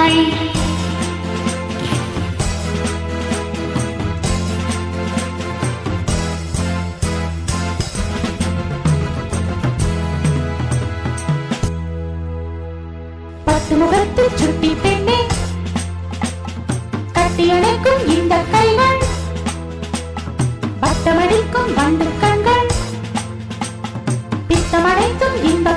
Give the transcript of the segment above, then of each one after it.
High முகத்து சுட்டி பெண்ணே. கட்டியணைக்கும் இந்த கைகள். பட்டமடிக்கும் வண்டு கண்கள். பித்தமடைத்தும் இந்த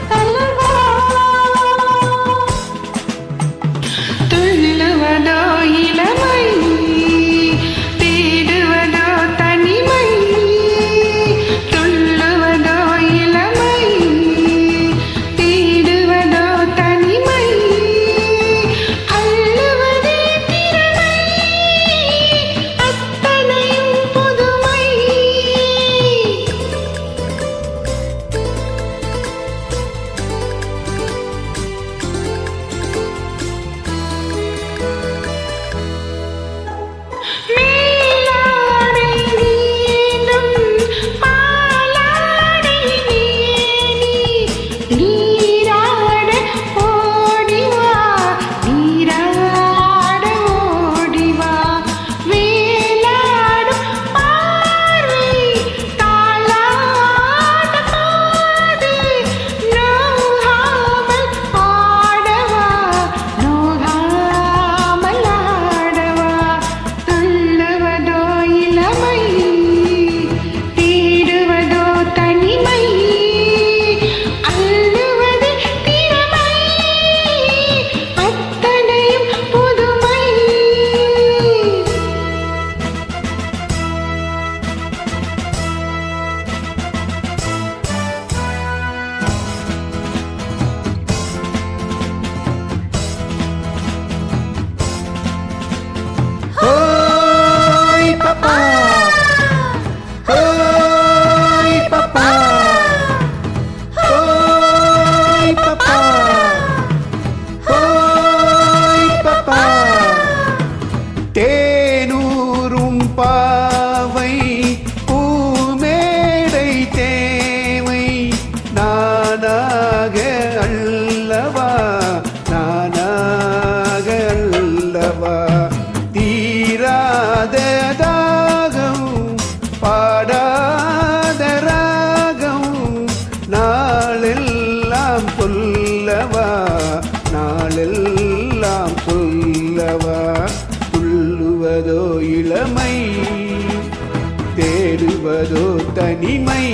தனிமை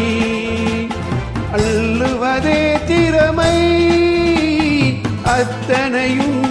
அள்ளுவதே திறமை. அத்தனையும்